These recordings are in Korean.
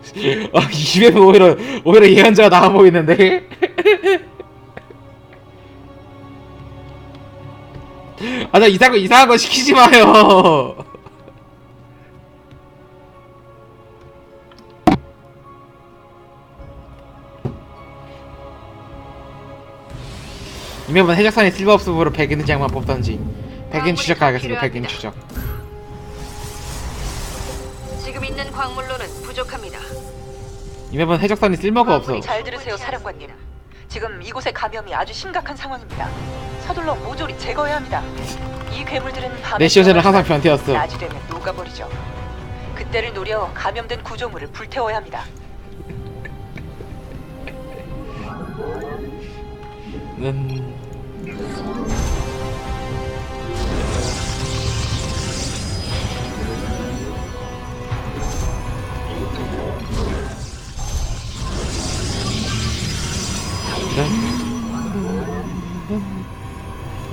아, 이맵 오히려 오히려 예언자가 나와 보이는데. 아, 나 이상한 거 이상한 거 시키지 마요. 이 맵은 해적선이 실버업습으로 백인 장만 뽑던지 백인 추적 가겠습니다. 백인 추적. 지금 있는 광물로는 부족합니다. 이 맵은 해적선이 쓸모가 없어. 잘 들으세요, 사령관님. 지금 이곳의 감염이 아주 심각한 상황입니다. 서둘러 모조리 제거해야 합니다. 이 괴물들은 밤에 내 시어제는 항상 변태였어. 낮이 되면 녹아버리죠. 그때를 노려 감염된 구조물을 불태워야 합니다. 는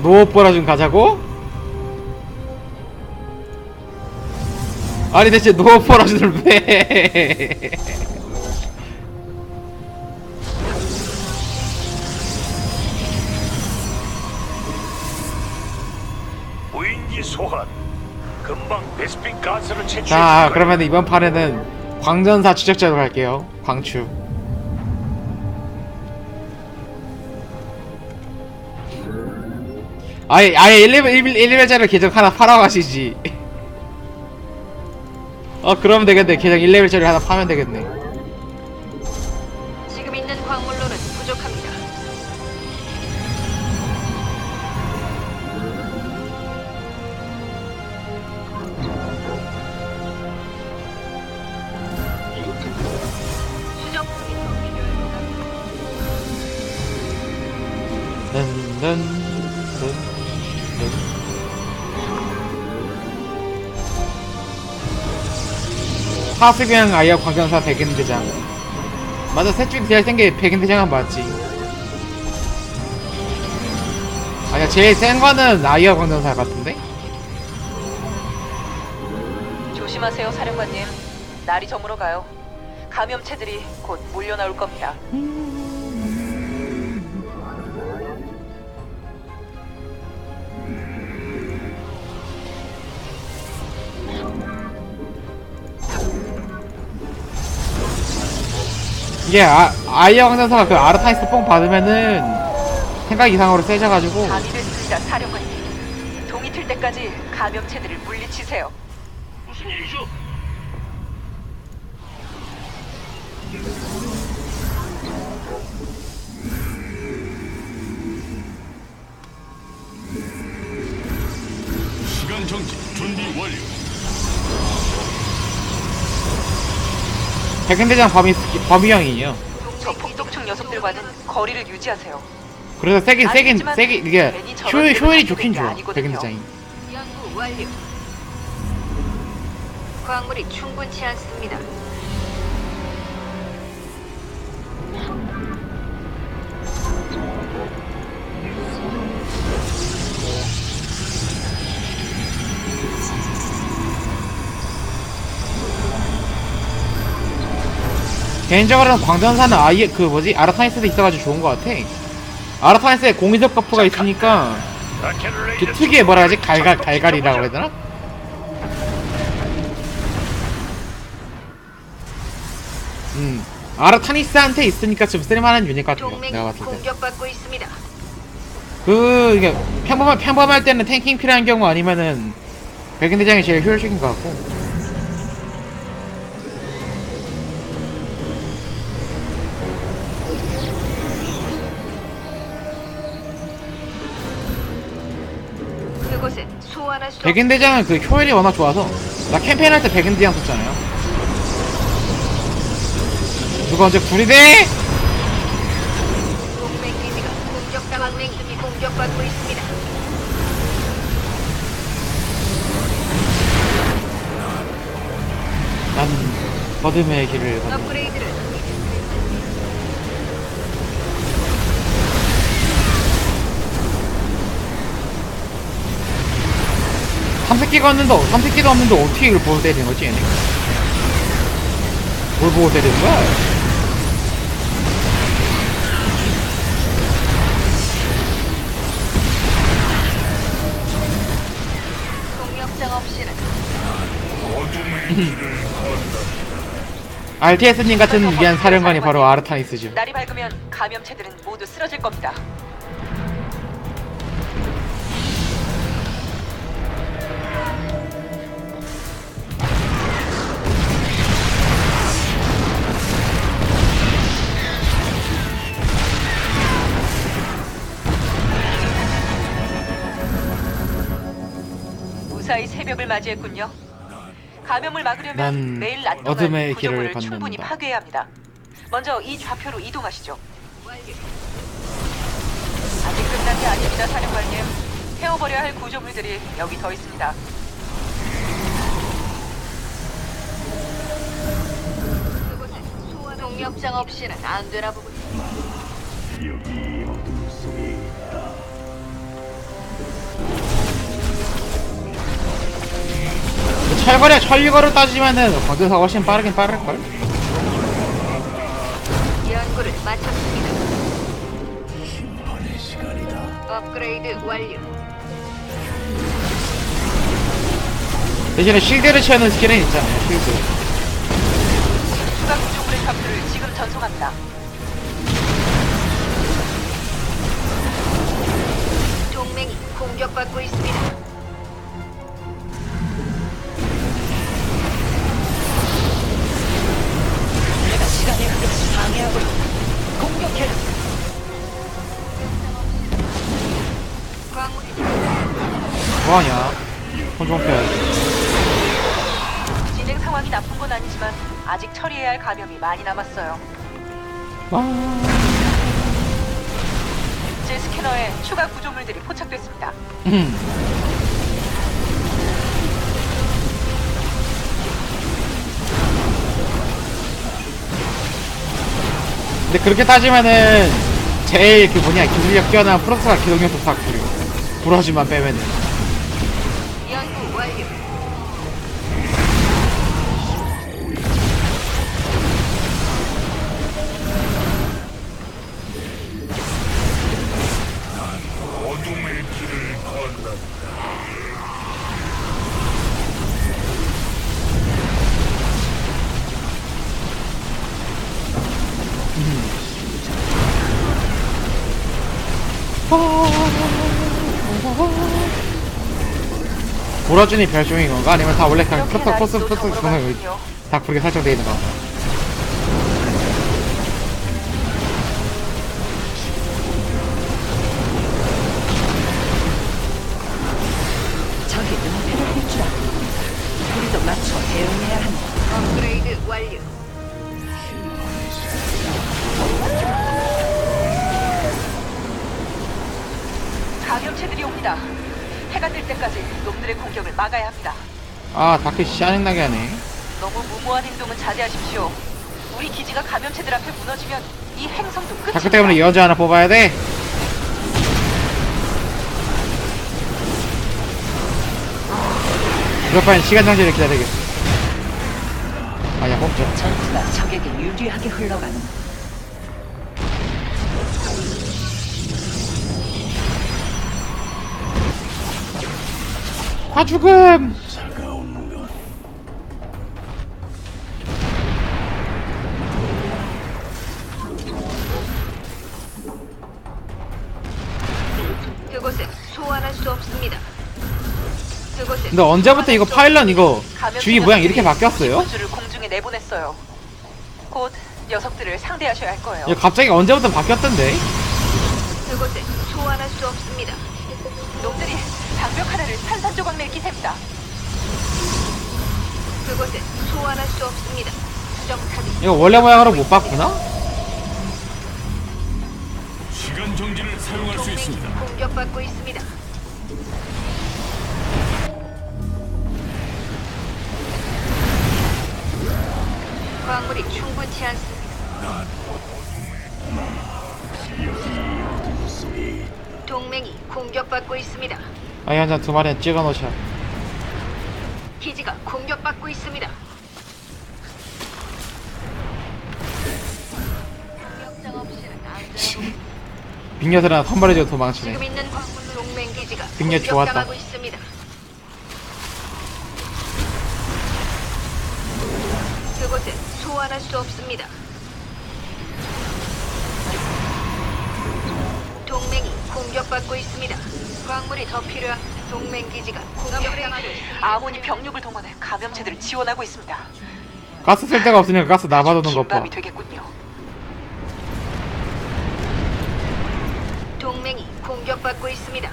노보라 좀 가자고? 아니 대체 노보라 좀 왜? 무인기 소환. 금방 베스핀 가스를 채취해. 자 그러면 이번 판에는 광전사 추적자로 갈게요 광추 아예 아예 1레벨 1레벨짜리 계정 하나 팔아 가시지. 어 그러면 되겠네. 계정 1레벨짜리 하나 파면 되겠네 하수경 아이어 광전사 백인대장 맞아 셋 중에 제일 센 게 백인대장은 맞지 아니야 제일 센 거는 아이어 광전사 같은데? 조심하세요, 사령관님. 날이 저물어 가요. 감염체들이 곧 몰려 나올 겁니다. 이게 아, 아이어 광전사가 그 아르타이스 뽕 받으면은 생각 이상으로 세져가지고 밤이 됐습니다, 사령관님. 동이 틀 때까지 감염체들을 물리치세요. 무슨 일이죠? 시간 정지 백인대장 범위 범위형이에요 저 폭독충 녀석들과는 거리를 유지하세요. 그래서 세긴 세긴 세긴 이게 괜히 저런 효율 효율이 좋긴 좋아 아니거든요. 백인대장이 연구 완료. 광물이 충분치 않습니다. 개인적으로는 광전사는 아예 그 뭐지 아르타니스도 있어가지고 좋은 것 같아. 아르타니스에 공이적 버프가 있으니까 그 특유의 뭐라 하지 갈갈 갈갈이라고 해야 되나? 음 아르타니스한테 있으니까 좀 쓸만한 유닛 같아요. 동맹이 내가 봤을 때. 공격받고 있습니다. 그 이게 평범할 평범할 때는 탱킹 필요한 경우 아니면은 백인 대장이 제일 효율적인 것 같고. 백인대장은 그 효율이 워낙 좋아서 나 캠페인 할 때 백인대장 썼잖아요. 누가 언제 구리대? 동맹 기지가 공격당한 동맹이 공격받고 있습니다. 난 버듬의 길을 걷는 업그레이드를 삼색기가 없는데 삼색기도 없는데 어떻게 이걸 보고 때리는 거지 얘네? 뭘 보고 때리는 거야? RTS님 같은 위대한 사령관이 바로 아르타니스죠. 날이 밝으면 감염체들은 모두 쓰러질 겁니다. 새벽을 맞이했군요. 감염을 막으려면 난 매일 낮 동안 어둠의 구조물을 길을 충분히 걷는다. 파괴해야 합니다. 먼저 이 좌표로 이동하시죠. 아직 끝난 게 아닙니다, 사령관님. 태워버려야 할 구조물들이 여기 더 있습니다. 소화 동력장 없이는 안 되나 보군. 철거래 철거를 따지면은 광전사가 훨씬 빠르긴 빠를걸? 연구를 마쳤습니다. 업그레이드 완료. 대신에 실드를 채우는 스킬은 있잖아요, 실드. 추가 구조물의 좌표를 지금 전송합니다. 동맹이 공격받고 있습니다. 시간의 흐름을 방해하고 공격해. 광물이 뭐하냐? 혼종 펴야지. 진행 상황이 나쁜 건 아니지만 아직 처리해야 할 감염이 많이 남았어요. 와. 제 스캐너에 추가 구조물들이 포착됐습니다. 음. 근데 그렇게 따지면은 제일 그 뭐냐 기술력 뛰어난 프로스가 기동력도 싹 그리고. 브러쉬만 빼면은 보라준이 별종인 건가? 아니면 다 원래 그냥 포스 저물어 그냥 가는군요. 다 그렇게 설정돼 있는 거. 저 아 다크 짜증나게 하네. 너무 무모한 행동은 자제하십시오. 우리 기지가 감염체들 앞에 무너지면 이 행성도 끝입니다. 다크 때문에 여자 하나 뽑아야 돼. 이럴 바엔 시간 낭비를 기다리겠어. 아야 뽑자. 전투가 적에게 유리하게 흘러가는 화 죽음. 근데 언제부터 이거 파일럿 이거 주위 모양 이렇게 바뀌었어요? 공중에 내보냈어요. 곧 녀석들을 상대하셔야 할 거예요. 이거 갑자기 언제부터 바뀌었던데? 그곳에 소환할 수 없습니다. 놈들이 장벽 하나를 산산조각 낼 기세입니다. 그곳에 소환할 수 없습니다. 수정 이거 원래 모양으로 못 봤구나? 시간 정지를 사용할 수 동맹이 있습니다. 공격받고 있습니다. 광물이 충분치 않습니다. 동맹이 공격받고 있습니다. 아이 한장 두 마리 찍어 놓으셔. 기지가 공격받고 있습니다. 빙녀들아 선발해줘 도망치네. 지금 있는 광물 동맹 기지가 능력 좋았다. 있습니다. 그곳에 소환할 수 없습니다. 동맹이 공격받고 있습니다. 광물이 더 필요한 동맹 기지가 공격당하고 있습니다. 아몬이 병력을 동원해 감염체들을 지원하고 있습니다. 가스 쓸 데가 없으니까 가스 남아도는 것 봐 긴밤이 되겠군요. 동맹이 공격받고 있습니다.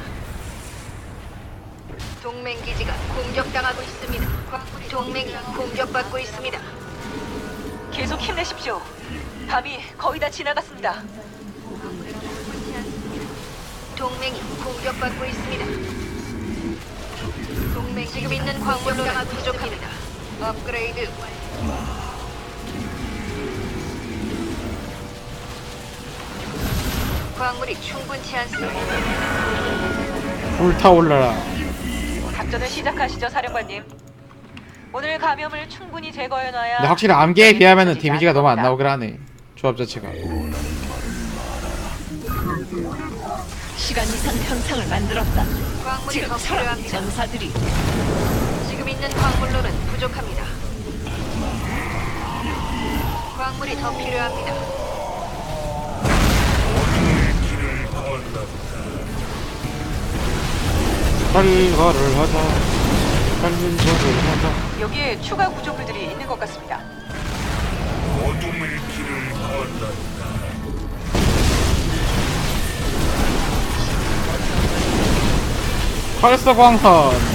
동맹 기지가 공격당하고 있습니다. 광물이 동맹이 공격받고 있습니다. 계속 힘내십시오. 밤이 거의 다 지나갔습니다. 동맹이 공격받고 있습니다. 동맹 지금 있는 광물로는 부족합니다. 업그레이드 완료. 광물이 충분치 않습니다. 불타올라라 작전을 시작하시죠, 사령관님. 오늘 감염을 충분히 제거해놔야. 근데 확실히 암기에 비하면은 터지지 데미지가 않을 너무 안. 나오긴 하네 조합 자체가 시간 이상 현상을 만들었다. 광물이 지금 더 사람 필요합니다. 전사들이 지금 있는 광물로는 부족합니다. 광물이 더 필요합니다. 발거를 하자 여기에 추가 구조물들이 있는 것 같습니다. 어둠의 길을 건넌다. 펄서 광선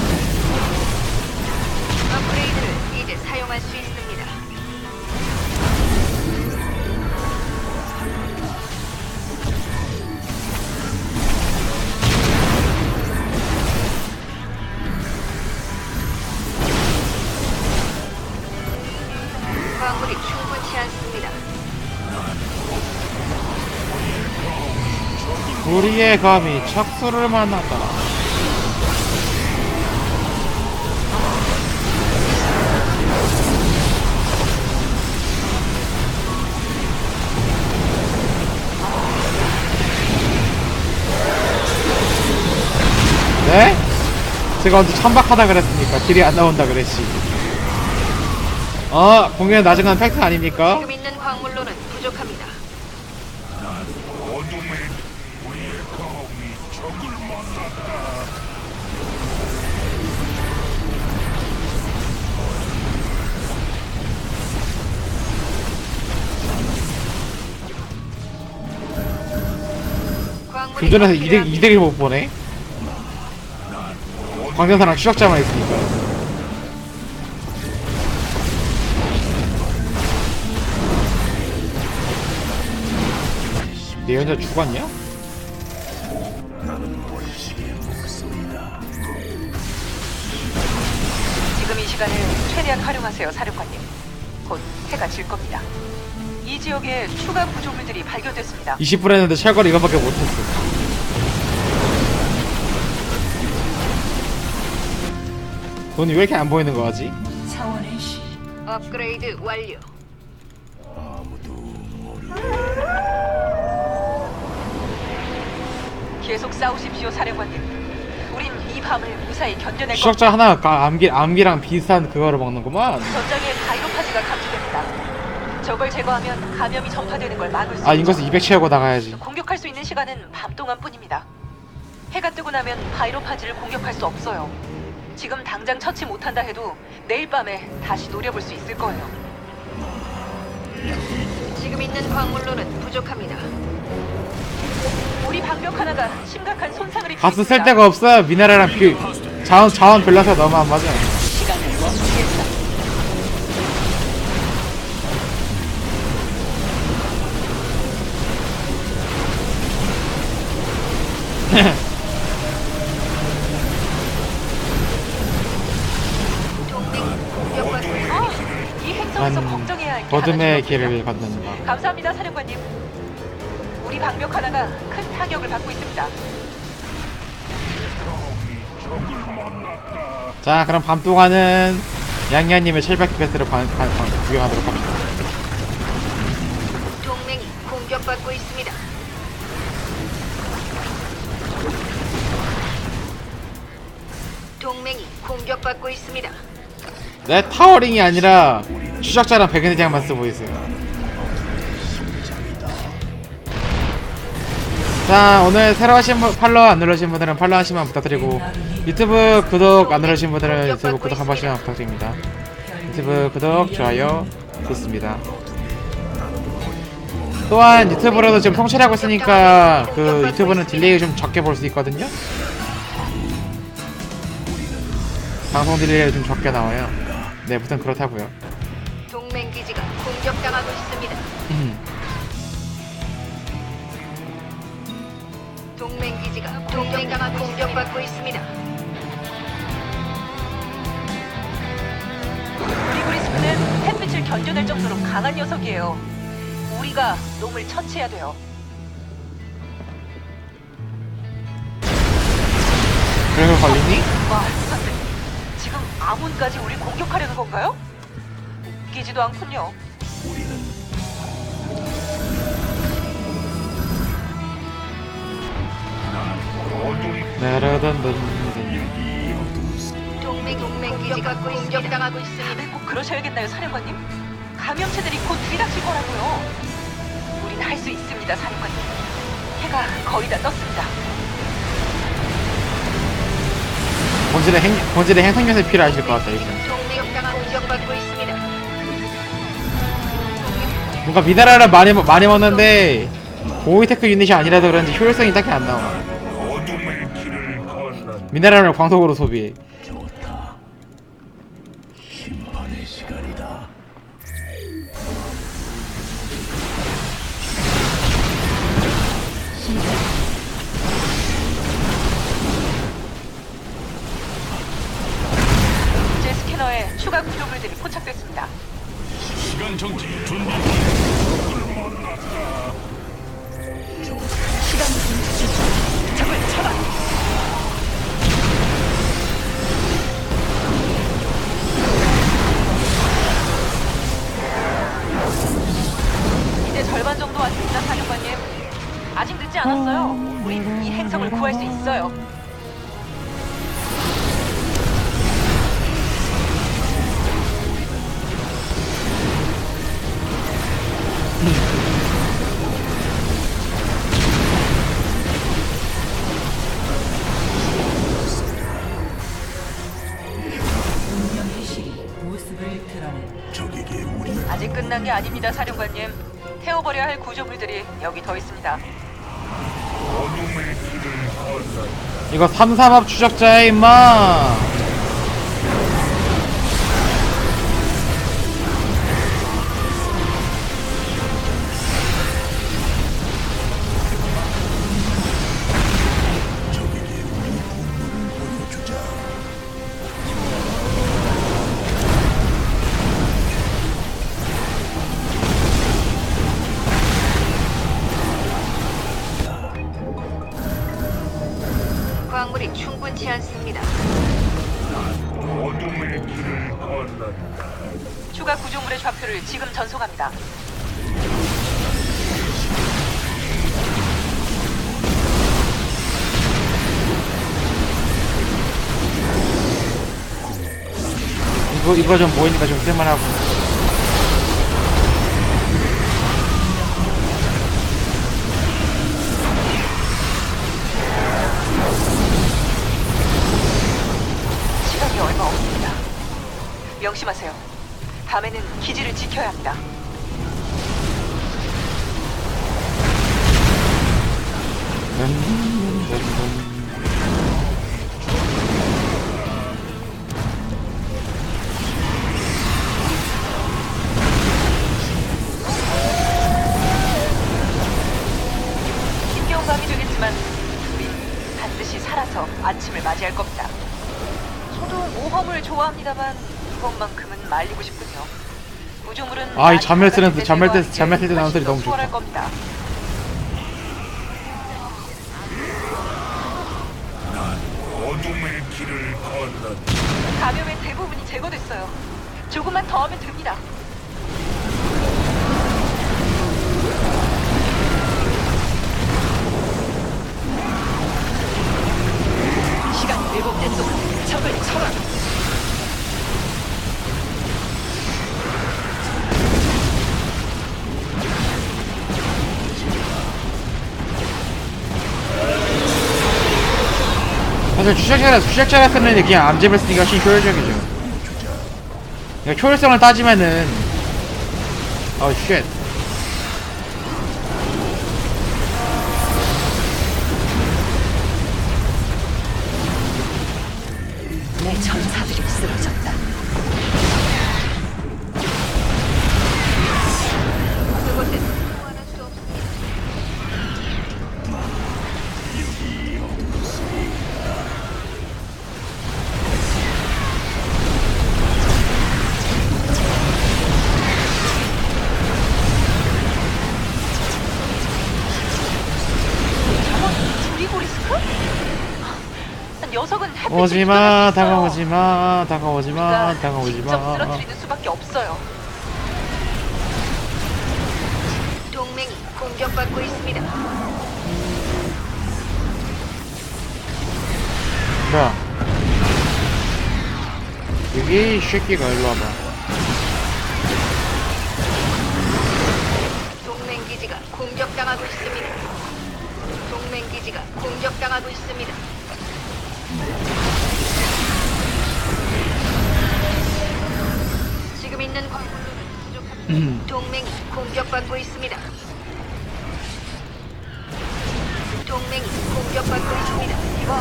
우리의 감이 착수를 만났다 네? 제가 언제 천박하다 그랬습니까? 길이 안 나온다 그랬지 어, 공연 나중은 팩트 아닙니까? 지금 있는 광물로 2대, 필요합니다. 2대를 못 보네? 광전사랑 추적자만 있으니까 내 여자 죽었냐? 지금 이 시간을 최대한 활용하세요, 사령관님. 곧 해가 질 겁니다. 이 지역에 추가 구조물들이 발견됐습니다. 20분 했는데 철거를 이거밖에 못했어 돈이 왜 이렇게 안 보이는 거지? 차원의 시 업그레이드 완료. 계속 싸우십시오, 사령관님. 우린 이 밤을 무사히 견뎌낼 겁니다. 추적자 하나 가- 암기, 암기랑 비슷한 그거를 먹는구만 전장에 바이로파지가 감지됩니다. 저걸 제거하면 감염이 전파되는 걸 막을 수 아 있죠. 인거스 200 채우고 나가야지 공격할 수 있는 시간은 밤 동안뿐입니다. 해가 뜨고 나면 바이로파지를 공격할 수 없어요. 지금 당장 처치 못한다 해도 내일 밤에 다시 노려볼 수 있을 거예요. 지금 있는 광물로는 부족합니다. 우리 방벽 하나가 심각한 손상을 입고 가스 쓸 있습니다. 데가 없어 미네랄이랑 비 자원 자원 밸런스가 너무 안 맞아 시 이 행성에서 걱정해야 할게 어둠의 길을 걷는다 감사합니다, 사령관님. 우리 방벽 하나가 큰 타격을 받고 있습니다. 자 그럼 밤 동안은 양양님의 철벽 퀘스트를 관, 관, 관, 구경하도록 합시다 동맹이 공격받고 있습니다. 공격받고 있습니다. 내 타워링이 아니라 추적자랑 백은대장만 쓰고 있어요. 자 오늘 새로 하신 분 팔로우 안 누르신 분들은 팔로우 하시면 부탁드리고 유튜브 구독 안 누르신 분들은 유튜브 구독 한 번씩만 부탁드립니다. 유튜브 구독 좋아요 좋습니다. 또한 유튜브로도 지금 통찰하고 있으니까 그 유튜브는 딜레이 좀 적게 볼 수 있거든요. 방송 딜레이가 좀 적게 나와요. 네, 무튼 그렇다고요. 동맹 기지가 공격당하고 있습니다. 음. 동맹 기지가 공격당하고 공격받고 있습니다. 리브리스크는 햇빛을 견뎌낼 정도로 강한 녀석이에요. 우리가 놈을 처치해야 돼요. 그런 거 걸리니? 와, 아몬까지 우리 공격하려는 건가요? 웃기지도 않군요. 어둠 나라단단 동맹 동맹 기지가 공격당하고 있습니다. 꼭 그러셔야겠나요, 사령관님? 감염체들이 곧 들이닥칠 거라고요. 우린 할 수 있습니다, 사령관님. 해가 거의 다 떴습니다. 본질의 행 본질의 행성 요새 필요하실 것 같다 이제. 동맹 당하 공격받고 있습니다. 뭔가 미네랄을 많이 먹- 많이 먹는데 고위테크 유닛이 아니라서 그런지 효율성이 딱히 안 나와. 어둠의 길을 건넌다. 미네랄을 광속으로 소비해. 아닙니다, 사령관님. 태워버려야 할 구조물들이 여기 더 있습니다. 이거 삼삼합 추적자야 임마. 광물이 충분치 않습니다. 어둠의 길을 건넌다. 추가 구조물의 좌표를 지금 전송합니다. 이거 이거 좀 보이니까 좀 쓸만하고. 지켜야 합니다. 힘겨운 밤이 되겠지만 우리 반드시 살아서 아침을 맞이할 겁니다. 저도 모험을 좋아합니다만 이것만큼은 말리고 싶군요. 아, 이 잠을 쓰는- 잠을 때- 잠을 쓸때 나오는 소리 너무 좋다. 어둠의 길을 건넌다. 감염의 대부분이 제거됐어요. 조금만 더 하면 사실 추적자라 추적자라 쓰는데 그냥 암집을 쓰니까 훨씬 효율적이죠. 그러니까 효율성을 따지면은 어 쉣. 오지마 뚫을 수 있어요. 다가오지 마 다가오지마 우리가 직접 다가오지마. 쓰러뜨리는 수밖에 없어요. 동맹이 공격받고 있습니다. 뭐야? 여기 이 새끼가 일로 와봐. 동맹 기지가 공격당하고 있습니다. 동맹 기지가 공격당하고 있습니다. 동맹이 공격받고 있습니다. 동맹이 공격받고 있습니다. 이거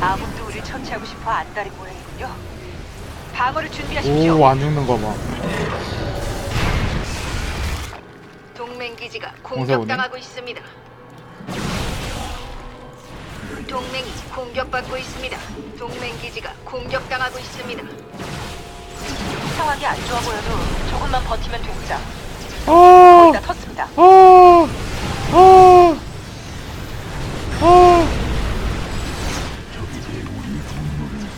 아무도 우리를 처치하고 싶어 안달인 모양이군요. 방어를 준비하십시오. 오, 안 죽는 거 봐. 동맹 기지가. 공격당하고 있습니다. 동맹이 공격받고 있습니다. 동맹 기지가 공격당하고 있습니다. 상황이 안 좋아 보여도 조금만 버티면 됩니다. 어, 다 텄습니다. 어, 어, 어.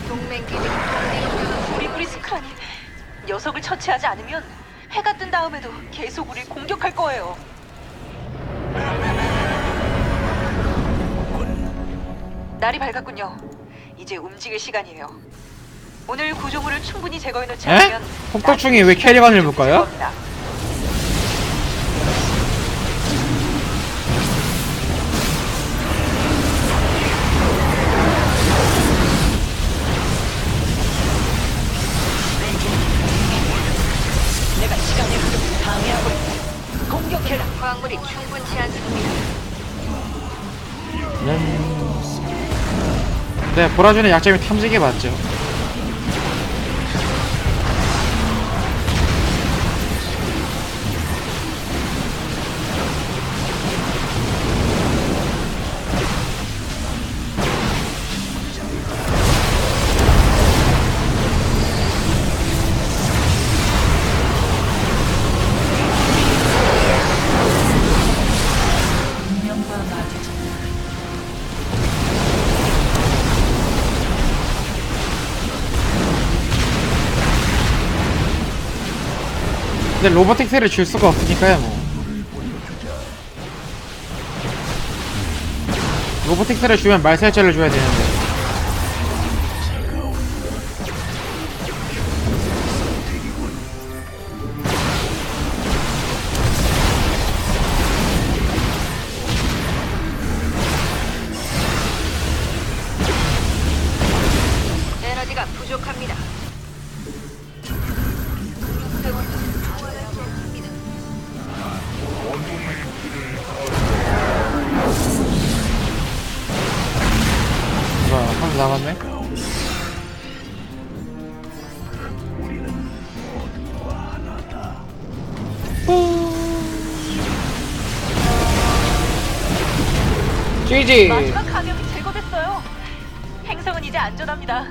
동맹 기지가 공격당하고 브리브리스크라니 녀석을 처치하지 않으면 해가 뜬 다음에도 계속 우릴 공격할 거예요. 날이 밝았군요. 이제 움직일 시간이에요. 오늘 구조물을 충분히 제거해 놓지 에? 않으면 폭덕충이 왜 캐리건을 볼까요? 겁니다. 내가 시간의 흐름을 방해하고 있다. 공격해라. 광물이 충분치 않습니다. 네, 보라준의 약점이 탐지기 맞죠? 근데 로보틱스를 줄 수가 없으니까요, 뭐. 로보틱스를 주면 말살자를 줘야 되는데. GG! 마지막 감염이 제거됐어요. 행성은 이제 안전합니다.